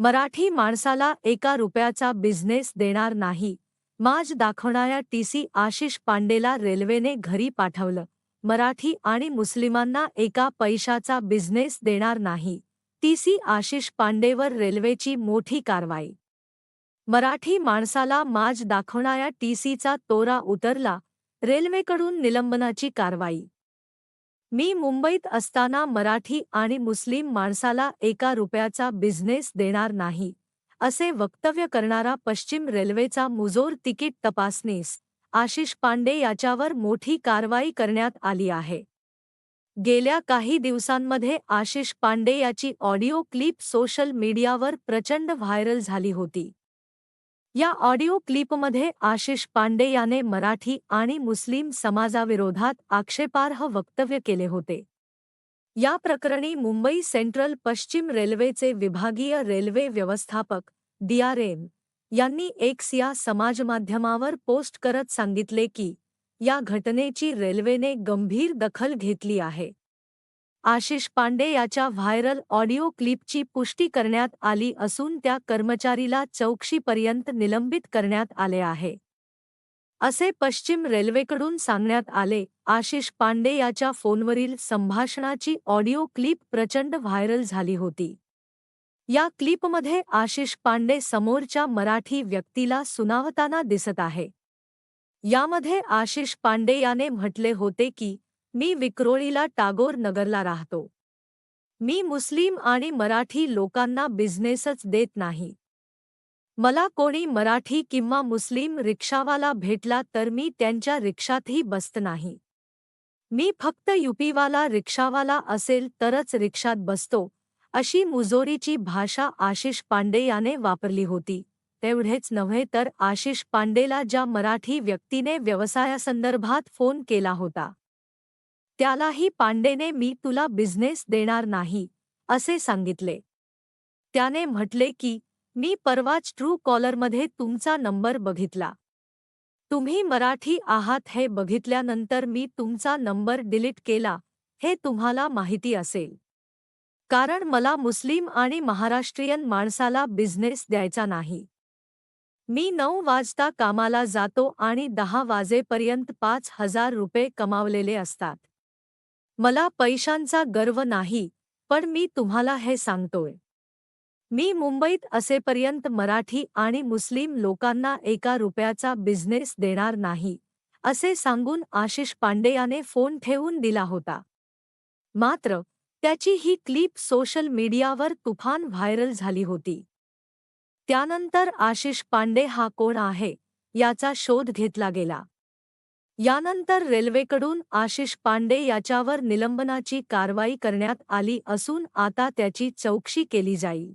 मराठी माणसाला एका रुपयाचा बिझनेस देणार नाही. माज दाखवणाऱ्या टीसी आशिष पांडेला रेल्वेने घरी पाठवलं. मराठी आणि मुस्लिमांना एका पैशाचा बिझनेस देणार नाही. टीसी आशिष पांडेवर रेल्वेची मोठी कारवाई. मराठी माणसाला माज दाखवणाऱ्या टीसीचा तोरा उतरला. रेल्वेकडून निलंबनाची कारवाई. मी मुंबईत असताना मराठी आणि मुस्लिम माणसाला एका रुपयाचा बिझनेस देणार नाही असे वक्तव्य करणारा पश्चिम रेल्वेचा मुजोर तिकीट तपासनीस आशिष पांडे याच्यावर मोठी कारवाई करण्यात आली आहे. गेल्या काही दिवसांमध्ये आशिष पांडे याची ऑडिओ क्लिप सोशल मीडियावर प्रचंड व्हायरल झाली होती. या ऑडिओ क्लिपमध्ये आशिष पांडे याने मराठी आणि मुस्लिम समाजाविरोधात आक्षेपार्ह वक्तव्य केले होते. या प्रकरणी मुंबई सेंट्रल पश्चिम रेल्वेचे विभागीय रेल्वे व्यवस्थापक डीआरएम यांनी एक्स या समाजमाध्यमावर पोस्ट करत सांगितले की, या घटनेची रेल्वेने गंभीर दखल घेतली आहे. आशिष पांडे याच्या व्हायरल ऑडिओ क्लिपची पुष्टी करण्यात आली असून त्या कर्मचारीला चौकशीपर्यंत निलंबित करण्यात आले आहे. असे पश्चिम रेल्वेकडून सांगण्यात आले आशिष पांडे याच्या फोनवरील संभाषणाची ऑडिओ क्लिप प्रचंड व्हायरल झाली होती. या क्लिपमध्ये आशिष पांडे समोरच्या मराठी व्यक्तीला सुनावताना दिसत आहे. यामध्ये आशिष पांडे याने म्हटले होते की मी विक्रोळीला टागोर नगरला राहतो. मी मुस्लिम आणि मराठी लोकांना बिझनेसच देत नाही. मला कोणी मराठी किंवा मुस्लिम रिक्षावाला भेटला तर मी त्यांच्या रिक्षातही बसत नाही. मी फक्त युपीवाला रिक्षावाला असेल तरच रिक्षात बसतो अशी मुजोरीची भाषा आशिष पांडे याने वापरली होती. तेवढेच नव्हे तर आशिष पांडेला ज्या मराठी व्यक्तीने व्यवसायासंदर्भात फोन केला होता. त्यालाही पांडेने मी तुला बिझनेस देणार नाही असे सांगितले. त्याने म्हटले की मी परवाच ट्रू कॉलरमध्ये तुमचा नंबर बघितला. तुम्ही मराठी आहात हे बघितल्यानंतर मी तुमचा नंबर डिलीट केला हे तुम्हाला माहिती असेल. कारण मला मुस्लिम आणि महाराष्ट्रीयन माणसाला बिझनेस द्यायचा नाही. मी नऊ वाजता कामाला जातो आणि दहा वाजेपर्यंत पाच हजार रुपये कमावलेले असतात. मला पैशांचा गर्व नाही पण मी तुम्हाला हे सांगतोय. मी मुंबईत असेपर्यंत मराठी आणि मुस्लिम लोकांना एका रुपयाचा बिझनेस देणार नाही असे सांगून आशिष पांडेयाने फोन ठेवून दिला होता. मात्र त्याची ही क्लिप सोशल मीडियावर तुफान व्हायरल झाली होती. त्यानंतर आशिष पांडे हा कोण आहे याचा शोध घेतला गेला. यानंतर रेल्वेकडून आशिष पांडे याच्यावर निलंबनाची कारवाई करण्यात आली असून आता त्याची चौकशी केली जाईल.